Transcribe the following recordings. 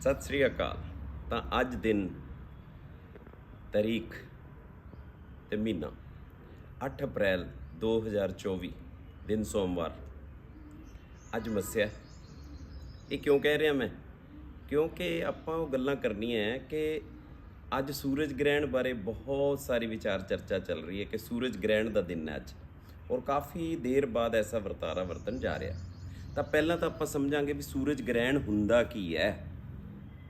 ਸਤਿ ਸ੍ਰੀ ਅਕਾਲ। ਤਾਂ ਅੱਜ ਦਿਨ ਤਾਰੀਖ ਤੇ ਮਹੀਨਾ 8 ਅਪ੍ਰੈਲ 2024 ਦਿਨ ਸੋਮਵਾਰ। ਅੱਜ ਮੱਸਿਆ ਇਹ ਕਿਉਂ ਕਹਿ ਰਿਹਾ ਮੈਂ? ਕਿਉਂਕਿ ਆਪਾਂ ਉਹ ਗੱਲਾਂ ਕਰਨੀਆਂ ਹੈ ਕਿ ਅੱਜ ਸੂਰਜ ਗ੍ਰਹਿਣ ਬਾਰੇ ਬਹੁਤ ਸਾਰੀ ਵਿਚਾਰ ਚਰਚਾ ਚੱਲ ਰਹੀ ਹੈ ਕਿ ਸੂਰਜ ਗ੍ਰਹਿਣ ਦਾ ਦਿਨ ਹੈ ਅੱਜ। ਔਰ ਕਾਫੀ ਦੇਰ ਬਾਅਦ ਐਸਾ ਵਰਤਾਰਾ ਵਰਤਨ ਜਾ ਰਿਹਾ। ਤਾਂ ਪਹਿਲਾਂ ਤਾਂ ਆਪਾਂ ਸਮਝਾਂਗੇ ਵੀ ਸੂਰਜ ਗ੍ਰਹਿਣ ਹੁੰਦਾ ਕੀ ਹੈ।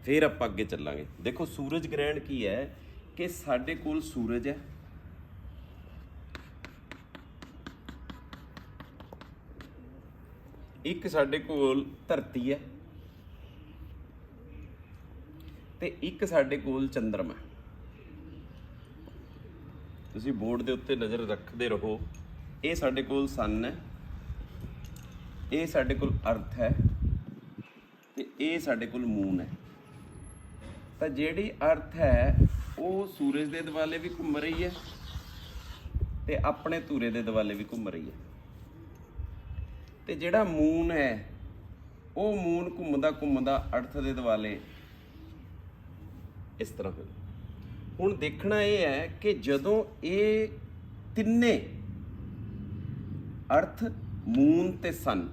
ਫਿਰ ਆਪਾਂ ਅੱਗੇ ਚੱਲਾਂਗੇ। ਦੇਖੋ, ਸੂਰਜ ਗ੍ਰਹਿਣ ਕੀ ਹੈ ਕਿ ਸਾਡੇ ਕੋਲ ਸੂਰਜ ਹੈ। ਇੱਕ ਸਾਡੇ ਕੋਲ ਧਰਤੀ ਹੈ ਤੇ ਇੱਕ ਸਾਡੇ ਕੋਲ ਚੰਦਰਮਾ ਹੈ। ਤੁਸੀਂ ਬੋਰਡ ਦੇ ਉੱਤੇ ਨਜ਼ਰ ਰੱਖਦੇ ਰਹੋ। ਇਹ ਸਾਡੇ ਕੋਲ ਸਨ ਹੈ, ਇਹ ਸਾਡੇ ਕੋਲ ਅਰਥ ਹੈ ਤੇ ਇਹ ਸਾਡੇ ਕੋਲ ਮੂਨ ਹੈ। ਤਾਂ ਜਿਹੜੀ ਅਰਥ ਹੈ, ਉਹ ਸੂਰਜ ਦੇ ਦਿਵਾਲੇ ਵੀ ਘੁੰਮ ਰਹੀ ਹੈ ਤੇ ਆਪਣੇ ਧੂਰੇ ਦੇ ਦਿਵਾਲੇ ਵੀ ਘੁੰਮ ਰਹੀ ਹੈ। ਤੇ ਜਿਹੜਾ ਮੂਨ ਹੈ, ਉਹ ਮੂਨ ਘੁੰਮਦਾ ਘੁੰਮਦਾ ਅਰਥ ਦੇ ਦਿਵਾਲੇ ਇਸ ਤਰ੍ਹਾਂ ਹੋਇਆ ਹੁਣ ਦੇਖਣਾ ਇਹ ਹੈ ਕਿ ਜਦੋਂ ਇਹ ਤਿੰਨੇ, ਅਰਥ, ਮੂਨ ਤੇ ਸਨ,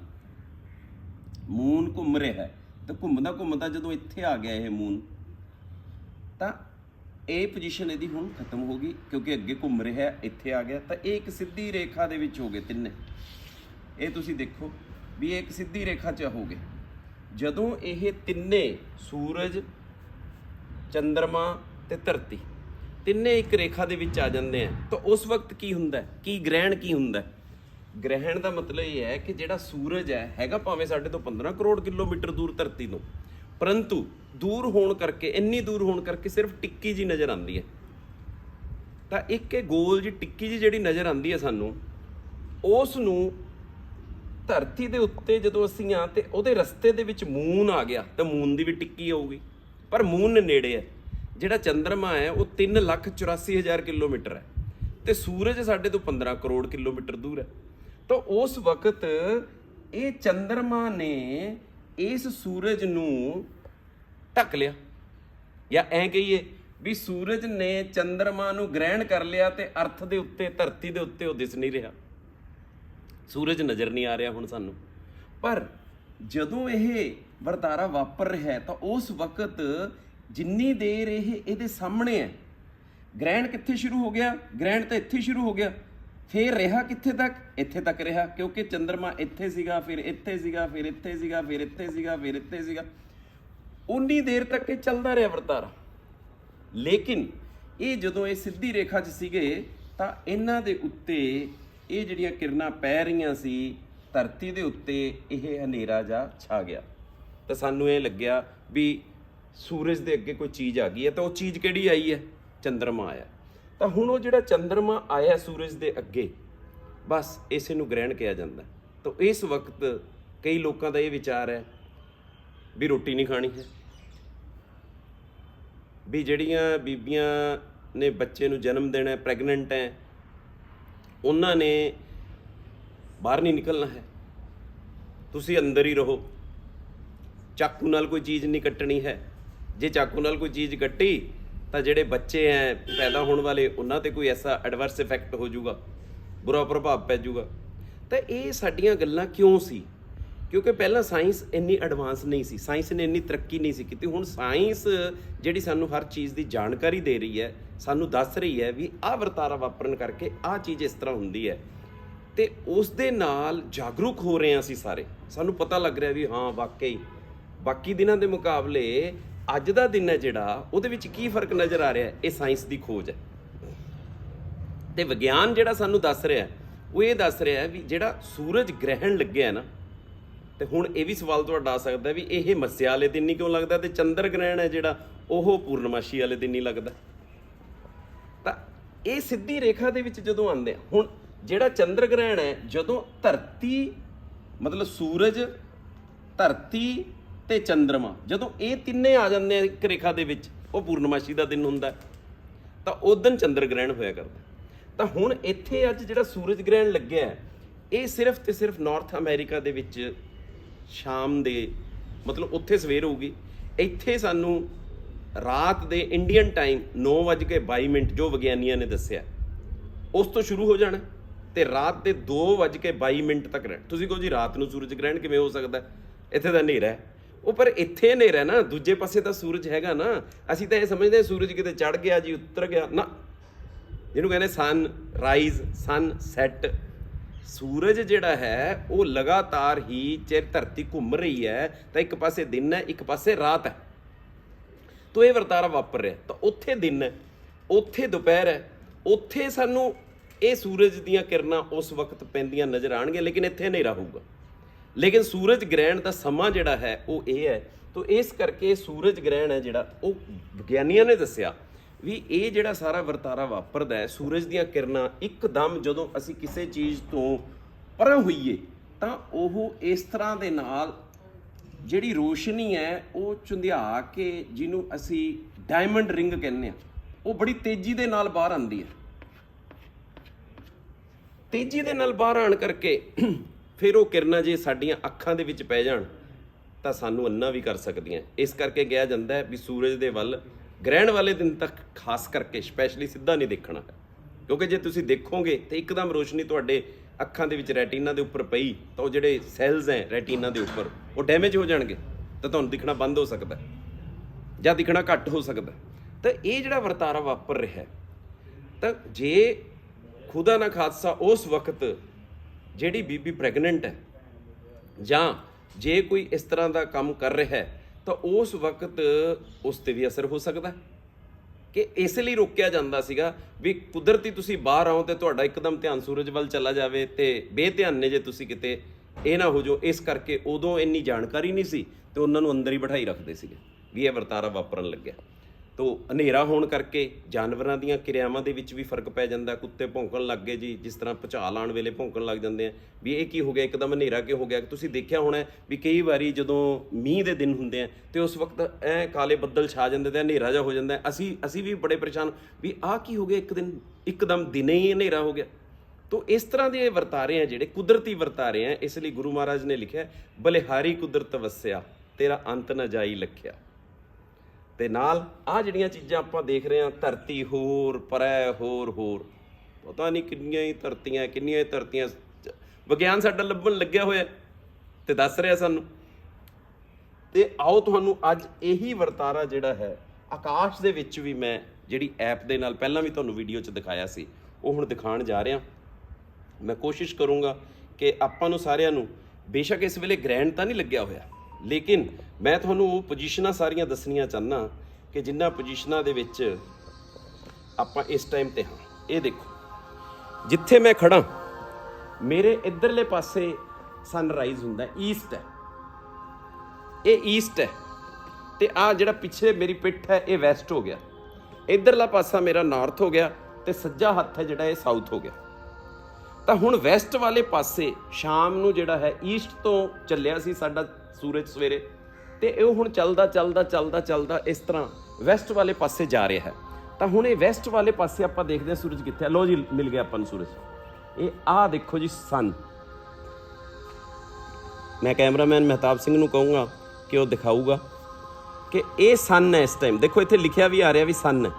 ਮੂਨ ਘੁੰਮ ਰਿਹਾ ਹੈ, ਤੇ ਘੁੰਮਦਾ ਘੁੰਮਦਾ ਜਦੋਂ ਇੱਥੇ ਆ ਗਿਆ ਇਹ ਮੂਨ ਤਾਂ ਇਹ ਪੋਜੀਸ਼ਨ ਇਹਦੀ ਹੁਣ ਖਤਮ ਹੋ ਗਈ, ਕਿਉਂਕਿ ਅੱਗੇ ਘੁੰਮ ਰਿਹਾ, ਇੱਥੇ ਆ ਗਿਆ, ਤਾਂ ਇਹ ਇੱਕ ਸਿੱਧੀ ਰੇਖਾ ਦੇ ਵਿੱਚ ਹੋ ਗਏ ਤਿੰਨੇ। ਇਹ ਤੁਸੀਂ ਦੇਖੋ ਵੀ ਇਹ ਇੱਕ ਸਿੱਧੀ ਰੇਖਾ 'ਚ ਹੋ ਗਏ। ਜਦੋਂ ਇਹ ਤਿੰਨੇ, ਸੂਰਜ ਚੰ드ਰਮਾ ਤੇ ਧਰਤੀ, ਤਿੰਨੇ ਇੱਕ ਰੇਖਾ ਦੇ ਵਿੱਚ ਆ ਜਾਂਦੇ ਆ, ਤਾਂ ਉਸ ਵਕਤ ਕੀ ਹੁੰਦਾ ਕੀ ਗ੍ਰਹਿਣ ਕੀ ਹੁੰਦਾ ਗ੍ਰਹਿਣ ਦਾ ਮਤਲਬ ਇਹ ਹੈ ਕਿ ਜਿਹੜਾ ਸੂਰਜ ਹੈ, ਹੈਗਾ ਭਾਵੇਂ ਸਾਡੇ ਤੋਂ 15 ਕਰੋੜ ਕਿਲੋਮੀਟਰ ਦੂਰ ਧਰਤੀ ਤੋਂ ਪਰੰਤੂ ਦੂਰ ਹੋਣ ਕਰਕੇ, ਇੰਨੀ ਦੂਰ ਹੋਣ ਕਰਕੇ ਸਿਰਫ ਟਿੱਕੀ ਜੀ ਨਜ਼ਰ ਆਉਂਦੀ ਹੈ। ਤਾਂ ਇੱਕ ਇਹ ਗੋਲ ਜੀ ਟਿੱਕੀ ਜੀ ਜਿਹੜੀ ਨਜ਼ਰ ਆਉਂਦੀ ਹੈ ਸਾਨੂੰ ਉਸ ਨੂੰ ਧਰਤੀ ਦੇ ਉੱਤੇ ਜਦੋਂ ਅਸੀਂ ਆ ਤੇ ਉਹਦੇ ਰਸਤੇ ਦੇ ਵਿੱਚ ਮੂਨ ਆ ਗਿਆ, ਤਾਂ ਮੂਨ ਦੀ ਵੀ ਟਿੱਕੀ ਆਊਗੀ ਪਰ ਮੂਨ ਨੇੜੇ ਹੈ, ਜਿਹੜਾ ਚੰ드ਰਮਾ ਹੈ ਉਹ 384000 ਕਿਲੋਮੀਟਰ ਹੈ। ਤੇ ਸੂਰਜ ਸਾਡੇ ਤੋਂ 15 ਕਰੋੜ ਕਿਲੋਮੀਟਰ ਦੂਰ ਹੈ। ਤਾਂ ਉਸ ਵਕਤ ਇਹ ਚੰ드ਰਮਾ ਨੇ ਇਸ ਸੂਰਜ ਨੂੰ ਢੱਕ ਲਿਆ। ਜਾਂ ਐਂ ਕਹੀਏ ਵੀ ਸੂਰਜ ਨੇ ਚੰ드ਰਮਾ ਨੂੰ ਗ੍ਰਹਿਣ ਕਰ ਲਿਆ ਤੇ ਅਰਥ ਦੇ ਉੱਤੇ, ਧਰਤੀ ਦੇ ਉੱਤੇ ਉਹ ਦਿਸ ਨਹੀਂ ਰਿਹਾ। ਸੂਰਜ ਨਜ਼ਰ ਨਹੀਂ ਆ ਰਿਹਾ ਹੁਣ ਸਾਨੂੰ। ਪਰ ਜਦੋਂ ਇਹ ਵਰਤਾਰਾ ਵਾਪਰ ਰਿਹਾ ਹੈ ਤਾਂ ਉਸ ਵਕਤ ਜਿੰਨੀ ਦੇਰ ਇਹ ਇਹਦੇ ਸਾਹਮਣੇ ਹੈ, ਗ੍ਰਹਿਣ ਕਿੱਥੇ ਸ਼ੁਰੂ ਹੋ ਗਿਆ? ਗ੍ਰਹਿਣ ਤਾਂ ਇੱਥੇ ਸ਼ੁਰੂ ਹੋ ਗਿਆ। ਫਿਰ ਰਿਹਾ ਕਿੱਥੇ ਤੱਕ? ਇੱਥੇ ਤੱਕ ਰਿਹਾ, ਕਿਉਂਕਿ ਚੰ드ਰਮਾ ਇੱਥੇ ਸੀਗਾ, ਫਿਰ ਇੱਥੇ ਸੀਗਾ, ਫਿਰ ਇੱਥੇ ਸੀਗਾ, ਫਿਰ ਇੱਥੇ ਸੀਗਾ, ਫਿਰ ਇੱਥੇ ਸੀਗਾ। ਉਨੀ ਦੇਰ ਤੱਕ ਇਹ ਚੱਲਦਾ ਰਿਹਾ ਵਰਤਾਰਾ। ਲੇਕਿਨ ਇਹ ਜਦੋਂ ਇਹ ਸਿੱਧੀ ਰੇਖਾ 'ਚ ਸੀਗੇ, ਤਾਂ ਇਹਨਾਂ ਦੇ ਉੱਤੇ ਇਹ ਜਿਹੜੀਆਂ ਕਿਰਨਾਂ ਪੈ ਰਹੀਆਂ ਸੀ, ਧਰਤੀ ਦੇ ਉੱਤੇ ਇਹ ਹਨੇਰਾ ਜਾ ਛਾ ਗਿਆ। ਤਾਂ ਸਾਨੂੰ ਇਹ ਲੱਗਿਆ ਵੀ ਸੂਰਜ ਦੇ ਅੱਗੇ ਕੋਈ ਚੀਜ਼ ਆ ਗਈ ਹੈ, ਤਾਂ ਉਹ ਚੀਜ਼ ਕਿਹੜੀ ਆਈ ਹੈ? ਚੰ드ਰਮਾ ਆਇਆ। ਤਾਂ ਹੁਣ ਉਹ ਜਿਹੜਾ ਚੰ드ਰਮਾ ਆਇਆ ਸੂਰਜ ਦੇ ਅੱਗੇ, ਬਸ ਇਸੇ ਨੂੰ ਗ੍ਰਹਿਣ ਕਿਹਾ ਜਾਂਦਾ ਤਾਂ ਇਸ ਵਕਤ ਕਈ ਲੋਕਾਂ ਦਾ ਇਹ ਵਿਚਾਰ ਹੈ ਵੀ ਰੋਟੀ ਨਹੀਂ ਖਾਣੀ ਹੈ। ਵੀ ਜਿਹੜੀਆਂ ਬੀਬੀਆਂ ਨੇ ਬੱਚੇ ਨੂੰ ਜਨਮ ਦੇਣਾ ਹੈ ਪ੍ਰੈਗਨੈਂਟ ਹੈ, ਉਹਨਾਂ ਨੇ ਬਾਹਰ ਨਹੀਂ ਨਿਕਲਣਾ ਹੈ। ਤੁਸੀਂ ਅੰਦਰ ਹੀ ਰਹੋ। ਚਾਕੂ ਨਾਲ ਕੋਈ ਚੀਜ਼ ਨਹੀਂ ਕੱਟਣੀ ਹੈ। ਜੇ ਚਾਕੂ ਨਾਲ ਕੋਈ ਚੀਜ਼ ਕੱਟੀ ਤਾਂ ਜਿਹੜੇ ਬੱਚੇ ਐ ਪੈਦਾ ਹੋਣ ਵਾਲੇ, ਉਹਨਾਂ ਤੇ ਕੋਈ ਐਸਾ ਐਡਵਰਸ ਇਫੈਕਟ ਹੋ ਜਾਊਗਾ, ਬੁਰਾ ਪ੍ਰਭਾਵ ਪੈ ਜਾਊਗਾ। ਤਾਂ ਇਹ ਸਾਡੀਆਂ ਗੱਲਾਂ ਕਿਉਂ ਸੀ? ਕਿਉਂਕਿ ਪਹਿਲਾਂ ਸਾਇੰਸ ਇੰਨੀ ਐਡਵਾਂਸ ਨਹੀਂ ਸੀ ਸਾਇੰਸ ਨੇ ਇੰਨੀ ਤਰੱਕੀ ਨਹੀਂ ਸੀ ਕੀਤੀ। ਹੁਣ ਸਾਇੰਸ ਜਿਹੜੀ ਸਾਨੂੰ ਹਰ ਚੀਜ਼ ਦੀ ਜਾਣਕਾਰੀ ਦੇ ਰਹੀ ਹੈ ਸਾਨੂੰ ਦੱਸ ਰਹੀ ਹੈ ਵੀ ਆਹ ਵਰਤਾਰਾ ਵਾਪਰਨ ਕਰਕੇ ਆਹ ਚੀਜ਼ ਇਸ ਤਰ੍ਹਾਂ ਹੁੰਦੀ ਹੈ ਤੇ ਉਸ ਦੇ ਨਾਲ ਜਾਗਰੂਕ ਹੋ ਰਹੇ ਹਾਂ ਅਸੀਂ ਸਾਰੇ। ਸਾਨੂੰ ਪਤਾ ਲੱਗ ਰਿਹਾ ਵੀ ਹਾਂ, ਵਾਕਈ। ਬਾਕੀ ਦਿਨਾਂ ਦੇ ਮੁਕਾਬਲੇ ਅੱਜ ਦਾ ਦਿਨ ਹੈ ਜਿਹੜਾ, ਉਹਦੇ ਵਿੱਚ ਕੀ ਫ਼ਰਕ ਨਜ਼ਰ ਆ ਰਿਹਾ ਇਹ ਸਾਇੰਸ ਦੀ ਖੋਜ ਹੈ। ਤੇ ਵਿਗਿਆਨ ਜਿਹੜਾ ਸਾਨੂੰ ਦੱਸ ਰਿਹਾ ਉਹ ਇਹ ਦੱਸ ਰਿਹਾ ਵੀ ਜਿਹੜਾ ਸੂਰਜ ਗ੍ਰਹਿਣ ਲੱਗਿਆ ਨਾ, ਤੇ ਹੁਣ ਇਹ ਵੀ ਸਵਾਲ ਤੁਹਾਡਾ ਆ ਸਕਦਾ ਵੀ ਇਹ ਮੱਸਿਆ ਵਾਲੇ ਦਿਨ ਨਹੀਂ ਕਿਉਂ ਲੱਗਦਾ ਤੇ ਚੰਦਰ ਗ੍ਰਹਿਣ ਹੈ ਜਿਹੜਾ, ਉਹ ਪੂਰਨਮਾਸ਼ੀ ਵਾਲੇ ਦਿਨ ਨਹੀਂ ਲੱਗਦਾ? ਤਾਂ ਇਹ ਸਿੱਧੀ ਰੇਖਾ ਦੇ ਵਿੱਚ ਜਦੋਂ ਆਉਂਦੇ ਆ, ਹੁਣ ਜਿਹੜਾ ਚੰਦਰ ਗ੍ਰਹਿਣ ਹੈ, ਜਦੋਂ ਧਰਤੀ, ਮਤਲਬ ਸੂਰਜ ਧਰਤੀ ਤੇ ਚੰ드ਰਮਾ ਜਦੋਂ ਇਹ ਤਿੰਨੇ ਆ ਜਾਂਦੇ ਆ ਇੱਕ ਰੇਖਾ ਦੇ ਵਿੱਚ, ਉਹ ਪੂਰਨਮਾਸ਼ੀ ਦਾ ਦਿਨ ਹੁੰਦਾ। ਤਾਂ ਉਸ ਦਿਨ ਚੰਦਰ ਗ੍ਰਹਿਣ ਹੋਇਆ ਕਰਦਾ। ਤਾਂ ਹੁਣ ਇੱਥੇ ਅੱਜ ਜਿਹੜਾ ਸੂਰਜ ਗ੍ਰਹਿਣ ਲੱਗਿਆ, ਇਹ ਸਿਰਫ ਤੇ ਸਿਰਫ ਨਾਰਥ ਅਮਰੀਕਾ ਦੇ ਵਿੱਚ ਸ਼ਾਮ ਦੇ, ਮਤਲਬ ਉੱਥੇ ਸਵੇਰ ਹੋਊਗੀ। ਇੱਥੇ ਸਾਨੂੰ ਰਾਤ ਦੇ ਇੰਡੀਅਨ ਟਾਈਮ 9:22 ਮਿੰਟ ਜੋ ਵਿਗਿਆਨੀਆਂ ਨੇ ਦੱਸਿਆ, ਉਸ ਤੋਂ ਸ਼ੁਰੂ ਹੋ ਜਾਣਾ ਤੇ ਰਾਤ ਦੇ 2:22 ਮਿੰਟ ਤੱਕ ਰਹਿਣਾ। ਤੁਸੀਂ ਕਹੋ ਜੀ ਰਾਤ ਨੂੰ ਸੂਰਜ ਗ੍ਰਹਿਣ ਕਿਵੇਂ ਹੋ ਸਕਦਾ? ਇੱਥੇ ਤਾਂ ਹਨੇਰਾ ਹੈ। ਉਹ ਪਰ ਇੱਥੇ ਹਨੇਰਾ ਹੈ ਨਾ, ਦੂਜੇ ਪਾਸੇ ਤਾਂ ਸੂਰਜ ਹੈਗਾ ਨਾ, ਅਸੀਂ ਤਾਂ ਇਹ ਸਮਝਦੇ ਹਾਂ ਸੂਰਜ ਕਿਤੇ ਚੜ ਗਿਆ ਜੀ, ਉੱਤਰ ਗਿਆ, ਨਾ। ਜਿਹਨੂੰ ਕਹਿੰਦੇ ਸਨ ਰਾਈਜ਼ ਸਨ ਸੈੱਟ ਸੂਰਜ ਜਿਹੜਾ ਹੈ, ਉਹ ਲਗਾਤਾਰ ਹੀ ਚਿਰ ਧਰਤੀ ਘੁੰਮ ਰਹੀ ਹੈ, ਤਾਂ ਇੱਕ ਪਾਸੇ ਦਿਨ ਹੈ, ਇੱਕ ਪਾਸੇ ਰਾਤ ਹੈ। ਤੋ ਇਹ ਵਰਤਾਰਾ ਵਾਪਰ ਰਿਹਾ, ਤਾਂ ਉੱਥੇ ਦਿਨ ਹੈ, ਉੱਥੇ ਦੁਪਹਿਰ ਹੈ, ਉੱਥੇ ਸਾਨੂੰ ਇਹ ਸੂਰਜ ਦੀਆਂ ਕਿਰਨਾਂ ਉਸ ਵਕਤ ਪੈਂਦੀਆਂ ਨਜ਼ਰ ਆਣਗੀਆਂ ਲੇਕਿਨ ਇੱਥੇ ਹਨੇਰਾ ਹੋਊਗਾ। ਲੇਕਿਨ ਸੂਰਜ ਗ੍ਰਹਿਣ ਦਾ ਸਮਾਂ ਜਿਹੜਾ ਹੈ, ਉਹ ਇਹ ਹੈ। ਤੋ ਇਸ ਕਰਕੇ ਸੂਰਜ ਗ੍ਰਹਿਣ ਹੈ ਜਿਹੜਾ, ਉਹ ਵਿਗਿਆਨੀਆਂ ਨੇ ਦੱਸਿਆ ਵੀ ਇਹ ਜਿਹੜਾ ਸਾਰਾ ਵਰਤਾਰਾ ਵਾਪਰਦਾ ਹੈ, ਸੂਰਜ ਦੀਆਂ ਕਿਰਨਾਂ ਇੱਕਦਮ ਜਦੋਂ ਅਸੀਂ ਕਿਸੇ ਚੀਜ਼ ਤੋਂ ਪਰਾਂ ਹੋਈਏ, ਤਾਂ ਉਹ ਇਸ ਤਰ੍ਹਾਂ ਦੇ ਨਾਲ ਜਿਹੜੀ ਰੋਸ਼ਨੀ ਹੈ, ਉਹ ਚੁੰਧਿਆ ਕੇ ਜਿਹਨੂੰ ਅਸੀਂ ਡਾਇਮੰਡ ਰਿੰਗ ਕਹਿੰਦੇ ਆ ਉਹ ਬੜੀ ਤੇਜ਼ੀ ਦੇ ਨਾਲ ਬਾਹਰ ਆਉਂਦੀ ਹੈ। ਤੇਜ਼ੀ ਦੇ ਨਾਲ ਬਾਹਰ ਆਣ ਕਰਕੇ ਫਿਰ ਉਹ ਕਿਰਨਾਂ ਜੇ ਸਾਡੀਆਂ ਅੱਖਾਂ ਦੇ ਵਿੱਚ ਪੈ ਜਾਣ, ਤਾਂ ਸਾਨੂੰ ਅੰਨਾ ਵੀ ਕਰ ਸਕਦੀਆਂ। ਇਸ ਕਰਕੇ ਕਿਹਾ ਜਾਂਦਾ ਹੈ ਵੀ ਸੂਰਜ ਦੇ ਵੱਲ ਗ੍ਰਹਿਣ ਵਾਲੇ ਦਿਨ ਤੱਕ ਖਾਸ ਕਰਕੇ ਸਪੈਸ਼ਲੀ ਸਿੱਧਾ ਨਹੀਂ ਦੇਖਣਾ। ਹੈ ਕਿਉਂਕਿ ਜੇ ਤੁਸੀਂ ਦੇਖੋਗੇ ਤੇ ਇੱਕਦਮ ਰੋਸ਼ਨੀ ਤੁਹਾਡੇ ਅੱਖਾਂ ਦੇ ਵਿੱਚ ਰੈਟੀਨਾ ਦੇ ਉੱਪਰ ਪਈ, ਤਾਂ ਉਹ ਜਿਹੜੇ ਸੈਲਸ ਹੈ ਰੈਟੀਨਾ ਦੇ ਉੱਪਰ, ਉਹ ਡੈਮੇਜ ਹੋ ਜਾਣਗੇ, ਤਾਂ ਤੁਹਾਨੂੰ ਦਿਖਣਾ ਬੰਦ ਹੋ ਸਕਦਾ ਜਾਂ ਦਿਖਣਾ ਘੱਟ ਹੋ ਸਕਦਾ ਤਾਂ ਇਹ ਜਿਹੜਾ ਵਰਤਾਰਾ ਵਾਪਰ ਰਿਹਾ ਤਾਂ ਜੇ ਖੁਦਾ ਨਾ ਖਾਦਸਾ ਉਸ ਵਕਤ ਜਿਹੜੀ ਬੀਬੀ ਪ੍ਰੈਗਨੈਂਟ ਹੈ, ਜਾਂ ਜੇ ਕੋਈ ਇਸ ਤਰ੍ਹਾਂ ਦਾ ਕੰਮ ਕਰ ਰਿਹਾ ਹੈ, ਤਾਂ ਉਸ ਵਕਤ ਉਸ ਤੇ ਵੀ ਅਸਰ ਹੋ ਸਕਦਾ ਕਿ ਇਸ ਲਈ ਰੋਕਿਆ ਜਾਂਦਾ ਸੀਗਾ ਵੀ ਕੁਦਰਤੀ ਤੁਸੀਂ ਬਾਹਰ ਆਓ ਤੇ ਤੁਹਾਡਾ ਇੱਕਦਮ ਧਿਆਨ ਸੂਰਜ ਵੱਲ ਚਲਾ ਜਾਵੇ ਤੇ ਬੇਧਿਆਨ ਨੇ ਜੇ ਤੁਸੀਂ ਕਿਤੇ ਇਹ ਨਾ ਹੋ ਜੋ ਇਸ ਕਰਕੇ ਉਦੋਂ ਇੰਨੀ ਜਾਣਕਾਰੀ ਨਹੀਂ ਸੀ ਤੇ ਉਹਨਾਂ ਨੂੰ ਅੰਦਰ ਹੀ ਬਿਠਾਈ ਰੱਖਦੇ ਸੀਗੇ ਵੀ ਇਹ ਵਰਤਾਰਾ ਵਾਪਰਨ ਲੱਗਿਆ। ਤੋ ਹਨੇਰਾ ਹੋਣ ਕਰਕੇ ਜਾਨਵਰਾਂ ਦੀਆਂ ਕਿਰਿਆਵਾਂ ਦੇ ਵਿੱਚ ਵੀ ਫ਼ਰਕ ਪੈ ਜਾਂਦਾ, ਕੁੱਤੇ ਭੌਂਕਣ ਲੱਗ ਗਏ ਜੀ, ਜਿਸ ਤਰ੍ਹਾਂ ਭੁਚਾਲ ਆਉਣ ਵੇਲੇ ਭੌਂਕਣ ਲੱਗ ਜਾਂਦੇ ਆ। ਵੀ ਇਹ ਕੀ ਹੋ ਗਿਆ? ਇੱਕਦਮ ਹਨੇਰਾ ਕਿਉਂ ਹੋ ਗਿਆ? ਤੁਸੀਂ ਦੇਖਿਆ ਹੋਣਾ ਵੀ ਕਈ ਵਾਰੀ ਜਦੋਂ ਮੀਂਹ ਦੇ ਦਿਨ ਹੁੰਦੇ ਆ ਤੇ ਉਸ ਵਕਤ ਐ ਕਾਲੇ ਬੱਦਲ ਛਾ ਜਾਂਦੇ ਤੇ ਹਨੇਰਾ ਜਿਹਾ ਹੋ ਜਾਂਦਾ ਅਸੀਂ ਅਸੀਂ ਵੀ ਬੜੇ ਪਰੇਸ਼ਾਨ ਵੀ ਆਹ ਕੀ ਹੋ ਗਿਆ ਇੱਕ ਦਿਨ? ਇੱਕਦਮ ਦਿਨੇ ਹੀ ਹਨੇਰਾ ਹੋ ਗਿਆ। ਤੋ ਇਸ ਤਰ੍ਹਾਂ ਦੇ ਇਹ ਵਰਤਾਰੇ ਆ ਜਿਹੜੇ ਕੁਦਰਤੀ ਵਰਤਾਰੇ ਆ, ਇਸ ਲਈ ਗੁਰੂ ਮਹਾਰਾਜ ਨੇ ਲਿਖਿਆ ਬਲਿਹਾਰੀ ਕੁਦਰਤ ਵਸਿਆ, ਤੇਰਾ ਅੰਤ ਨਾ ਜਾਈ ਲਖਿਆ। ਤੇ ਨਾਲ ਆ ਜਿਹੜੀਆਂ ਚੀਜ਼ਾਂ ਆਪਾਂ ਦੇਖ ਰਹੇ ਹਾਂ, ਧਰਤੀ ਹੋਰ, ਪਰੈ ਹੋਰ ਹੋਰ। ਪਤਾ ਨਹੀਂ ਕਿੰਨੀਆਂ ਹੀ ਧਰਤੀਆਂ, ਕਿੰਨੀਆਂ ਹੀ ਧਰਤੀਆਂ। ਵਿਗਿਆਨ ਸਾਡਾ ਲੱਭਣ ਲੱਗਿਆ ਹੋਇਆ ਤੇ ਦੱਸ ਰਿਹਾ ਸਾਨੂੰ। ਤੇ ਆਓ ਤੁਹਾਨੂੰ ਅੱਜ ਇਹੀ ਵਰਤਾਰਾ ਜਿਹੜਾ ਹੈ, ਆਕਾਸ਼ ਦੇ ਵਿੱਚ ਵੀ ਮੈਂ ਜਿਹੜੀ ਐਪ ਦੇ ਨਾਲ ਪਹਿਲਾਂ ਵੀ ਤੁਹਾਨੂੰ ਵੀਡੀਓ 'ਚ ਦਿਖਾਇਆ ਸੀ, ਉਹ ਹੁਣ ਦਿਖਾਉਣ ਜਾ ਰਿਹਾ। ਮੈਂ ਕੋਸ਼ਿਸ਼ ਕਰੂੰਗਾ ਕਿ ਆਪਾਂ ਨੂੰ ਸਾਰਿਆਂ ਨੂੰ ਬੇਸ਼ੱਕ ਇਸ ਵੇਲੇ ਗ੍ਰੈਂਡ ਤਾਂ ਨਹੀਂ ਲੱਗਿਆ ਹੋਇਆ। ਲੇਕਿਨ ਮੈਂ ਤੁਹਾਨੂੰ ਉਹ ਪੋਜੀਸ਼ਨਾਂ ਸਾਰੀਆਂ ਦੱਸਣੀਆਂ ਚਾਹਨਾ ਕਿ ਜਿੰਨਾ ਪੋਜੀਸ਼ਨਾਂ ਦੇ ਵਿੱਚ ਆਪਾਂ ਇਸ ਟਾਈਮ ਤੇ ਹਾਂ। ਇਹ ਦੇਖੋ, ਜਿੱਥੇ ਮੈਂ ਖੜਾ ਮੇਰੇ ਇਧਰਲੇ ਪਾਸੇ ਸਨਰਾਈਜ਼ ਹੁੰਦਾ ਈਸਟ ਹੈ। ਇਹ ਈਸਟ ਹੈ ਤੇ ਆ ਜਿਹੜਾ ਪਿੱਛੇ ਮੇਰੀ ਪਿੱਠ ਹੈ, ਇਹ ਵੈਸਟ ਹੋ ਗਿਆ। ਇਧਰਲਾ ਪਾਸਾ ਮੇਰਾ ਨਾਰਥ ਹੋ ਗਿਆ ਤੇ ਸੱਜਾ ਹੱਥ ਹੈ ਜਿਹੜਾ ਇਹ ਸਾਊਥ ਹੋ ਗਿਆ। ਤਾਂ ਹੁਣ ਵੈਸਟ ਵਾਲੇ ਪਾਸੇ ਸ਼ਾਮ ਨੂੰ ਜਿਹੜਾ ਹੈ ਈਸਟ ਤੋਂ ਚੱਲਿਆ ਸੀ ਸਾਡਾ ਸੂਰਜ ਸਵੇਰੇ। ਤੇ ਇਹ ਹੁਣ ਚੱਲਦਾ ਚੱਲਦਾ ਚੱਲਦਾ ਚੱਲਦਾ ਇਸ ਤਰ੍ਹਾਂ ਵੈਸਟ ਵਾਲੇ ਪਾਸੇ ਜਾ ਰਿਹਾ ਹੈ। ਤਾਂ ਹੁਣ ਇਹ ਵੈਸਟ ਵਾਲੇ ਪਾਸੇ ਆਪਾਂ ਦੇਖਦੇ ਹਾਂ ਸੂਰਜ ਕਿੱਥੇ ਹੈ। ਲੋ ਜੀ, ਮਿਲ ਗਿਆ ਆਪਾਂ ਨੂੰ ਸੂਰਜ। ਇਹ ਆਹ ਦੇਖੋ ਜੀ ਸਨ ਮੈਂ ਕੈਮਰਾਮੈਨ ਮਹਿਤਾਬ ਸਿੰਘ ਨੂੰ ਕਹੂੰਗਾ ਕਿ ਉਹ ਦਿਖਾਊਗਾ ਕਿ ਇਹ ਸਨ ਹੈ ਇਸ ਟਾਈਮ ਦੇਖੋ, ਇੱਥੇ ਲਿਖਿਆ ਵੀ ਆ ਰਿਹਾ ਵੀ ਸਨ ਹੈ।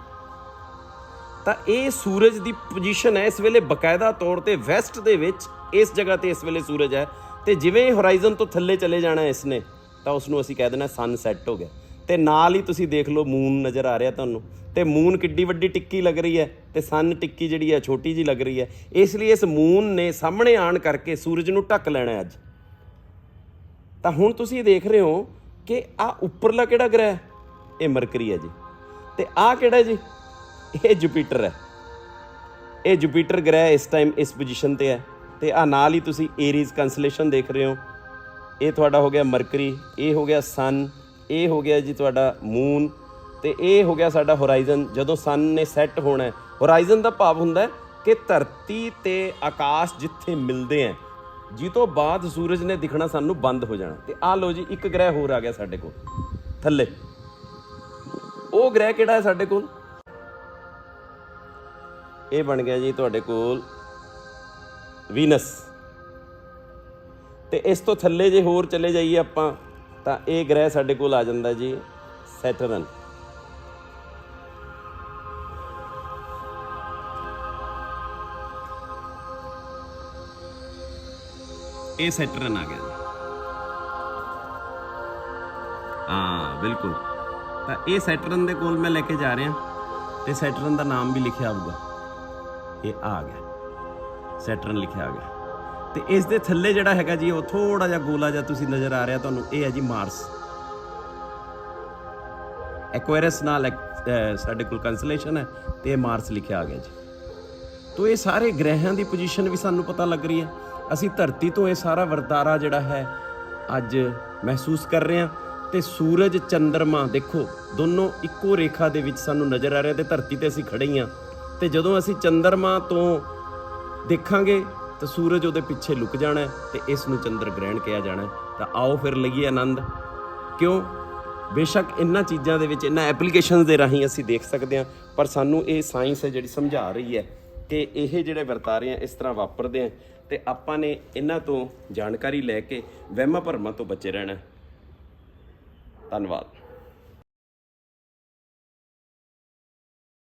ਤਾਂ ਇਹ ਸੂਰਜ ਦੀ ਪੋਜੀਸ਼ਨ ਹੈ ਇਸ ਵੇਲੇ ਬਕਾਇਦਾ ਤੌਰ ਤੇ ਵੈਸਟ ਦੇ ਵਿੱਚ, ਇਸ ਜਗ੍ਹਾ ਤੇ ਇਸ ਵੇਲੇ ਸੂਰਜ ਹੈ। ਤੇ ਜਿਵੇਂ ਹੋਰਾਈਜ਼ਨ ਤੋਂ ਥੱਲੇ ਚਲੇ ਜਾਣਾ ਇਸ ਨੇ ਤਾਂ ਉਸ ਨੂੰ ਅਸੀਂ ਕਹਿ ਦੇਣਾ ਸਨ ਸੈੱਟ ਹੋ ਗਿਆ। ਤੇ ਨਾਲ ਹੀ ਤੁਸੀਂ ਦੇਖ ਲਓ ਮੂਨ ਨਜ਼ਰ ਆ ਰਿਹਾ ਤੁਹਾਨੂੰ। ਤੇ ਮੂਨ ਕਿੱਡੀ ਵੱਡੀ ਟਿੱਕੀ ਲੱਗ ਰਹੀ ਹੈ ਤੇ ਸਨ ਟਿੱਕੀ ਜਿਹੜੀ ਹੈ ਛੋਟੀ ਜੀ ਲੱਗ ਰਹੀ ਹੈ। ਇਸ ਲਈ ਇਸ ਮੂਨ ਨੇ ਸਾਹਮਣੇ ਆਣ ਕਰਕੇ ਸੂਰਜ ਨੂੰ ਢੱਕ ਲੈਣਾ ਅੱਜ। ਤਾਂ ਹੁਣ ਤੁਸੀਂ ਦੇਖ ਰਹੇ ਹੋ ਕਿ ਆ ਉੱਪਰਲਾ ਕਿਹੜਾ ਗ੍ਰਹਿ? ਇਹ ਮਰਕਰੀ ਹੈ ਜੀ। ਤੇ ਆ ਕਿਹੜਾ ਜੀ? ਇਹ ਜੁਪੀਟਰ ਹੈ। ਇਹ ਜੁਪੀਟਰ ਗ੍ਰਹਿ ਇਸ ਟਾਈਮ ਇਸ ਪੋਜੀਸ਼ਨ ਤੇ ਹੈ ਤੇ ਆ ਨਾਲ ਹੀ ਤੁਸੀਂ ਏਰੀਜ਼ ਕੰਸਲੇਸ਼ਨ ਦੇਖ ਰਹੇ ਹੋ। ਇਹ ਤੁਹਾਡਾ ਹੋ ਗਿਆ ਮਰਕਰੀ ਇਹ ਹੋ ਗਿਆ ਸਨ ਇਹ ਹੋ ਗਿਆ ਜੀ ਤੁਹਾਡਾ ਮੂਨ ਤੇ ਇਹ ਹੋ ਗਿਆ ਸਾਡਾ ਹੋਰਾਈਜ਼ਨ ਜਦੋਂ ਸਨ ਨੇ ਸੈੱਟ ਹੋਣਾ ਹੋਰਾਈਜ਼ਨ ਦਾ ਭਾਵ ਹੁੰਦਾ ਕਿ ਧਰਤੀ ਤੇ ਆਕਾਸ਼ ਜਿੱਥੇ ਮਿਲਦੇ ਹੈ, ਜੀ ਤੋਂ ਬਾਅਦ ਸੂਰਜ ਨੇ ਦਿਖਣਾ ਸਾਨੂੰ ਬੰਦ ਹੋ ਜਾਣਾ। ਤੇ ਆ ਲੋ ਜੀ, ਇੱਕ ਗ੍ਰਹਿ ਹੋਰ ਆ ਗਿਆ ਸਾਡੇ ਕੋਲ, ਥੱਲੇ। ਉਹ ਗ੍ਰਹਿ ਕਿਹੜਾ ਹੈ ਸਾਡੇ ਕੋਲ? ਇਹ ਬਣ ਗਿਆ ਜੀ ਤੁਹਾਡੇ ਕੋਲ ਵੀਨਸ। ਤੇ ਇਸ ਤੋਂ ਥੱਲੇ ਜੇ ਹੋਰ ਚਲੇ ਜਾਈਏ ਆਪਾਂ, ਤਾਂ ਇਹ ਗ੍ਰਹਿ ਸਾਡੇ ਕੋਲ ਆ ਜਾਂਦਾ ਜੀ, ਸੈਟਰਨ। ਇਹ ਸੈਟਰਨ ਆ ਗਿਆ ਜੀ। ਹਾਂ, ਬਿਲਕੁਲ। ਤਾਂ ਇਹ ਸੈਟਰਨ ਦੇ ਕੋਲ ਮੈਂ ਲੈ ਕੇ ਜਾ ਰਿਹਾ, ਤੇ ਸੈਟਰਨ ਦਾ ਨਾਮ ਵੀ ਲਿਖਿਆ ਹੋਊਗਾ। ਇਹ ਆ ਗਿਆ। ਸੈਟਰਨ ਲਿਖਿਆ ਆ ਗਿਆ। ਤੇ ਇਸ ਦੇ ਥੱਲੇ ਜਿਹੜਾ ਹੈਗਾ ਜੀ ਉਹ ਥੋੜਾ ਜਿਹਾ ਗੋਲਾ ਜਿਹਾ ਤੁਸੀਂ ਨਜ਼ਰ ਆ ਰਿਹਾ ਤੁਹਾਨੂੰ ਇਹ ਹੈ ਜੀ ਮਾਰਸ ਐਕੁਆਰਸ ਨਾਲ ਇੱਕ, ਸਾਡੇ ਕੋਲ ਕੰਸਲੇਸ਼ਨ ਹੈ ਤੇ ਇਹ ਮਾਰਸ ਲਿਖਿਆ ਆ ਗਿਆ ਜੀ। ਤੋ ਇਹ ਸਾਰੇ ਗ੍ਰਹਿਆਂ ਦੀ ਪੋਜੀਸ਼ਨ ਵੀ ਸਾਨੂੰ ਪਤਾ ਲੱਗ ਰਹੀ ਹੈ। ਅਸੀਂ ਧਰਤੀ ਤੋਂ ਇਹ ਸਾਰਾ ਵਰਤਾਰਾ ਜਿਹੜਾ ਹੈ ਅੱਜ ਮਹਿਸੂਸ ਕਰ ਰਹੇ ਹਾਂ ਤੇ ਸੂਰਜ ਚੰ드ਰਮਾ ਦੇਖੋ ਦੋਨੋਂ ਇੱਕੋ ਰੇਖਾ ਦੇ ਵਿੱਚ ਸਾਨੂੰ ਨਜ਼ਰ ਆ ਰਿਹਾ ਤੇ ਧਰਤੀ ਤੇ ਅਸੀਂ ਖੜੇ ਹੀ ਹਾਂ। ਤੇ ਜਦੋਂ ਅਸੀਂ ਚੰਦਰਮਾ ਤੋਂ ਦੇਖਾਂਗੇ ਤਾਂ ਸੂਰਜ ਉਹਦੇ ਪਿੱਛੇ ਲੁਕ ਜਾਣਾ ਹੈ ਤੇ ਇਸ ਨੂੰ ਚੰਦਰ ਗ੍ਰਹਿਣ ਕਿਹਾ ਜਾਣਾ ਤਾਂ ਆਓ ਫਿਰ ਲਈਏ ਆਨੰਦ। ਕਿਉਂ? ਬੇਸ਼ੱਕ ਇਹਨਾਂ ਚੀਜ਼ਾਂ ਦੇ ਵਿੱਚ ਇਹਨਾਂ ਐਪਲੀਕੇਸ਼ਨਸ ਦੇ ਰਾਹੀਂ ਅਸੀਂ ਦੇਖ ਸਕਦੇ ਹਾਂ, ਪਰ ਸਾਨੂੰ ਇਹ ਸਾਇੰਸ ਹੈ ਜਿਹੜੀ ਸਮਝਾ ਰਹੀ ਹੈ ਕਿ ਇਹ ਜਿਹੜੇ ਵਰਤਾਰੇ ਆ, ਇਸ ਤਰ੍ਹਾਂ ਵਾਪਰਦੇ ਆ ਤੇ ਆਪਾਂ ਨੇ ਇਹਨਾਂ ਤੋਂ ਜਾਣਕਾਰੀ ਲੈ ਕੇ ਵਹਿਮਾਂ ਭਰਮਾਂ ਤੋਂ ਬਚੇ ਰਹਿਣਾ ਧੰਨਵਾਦ।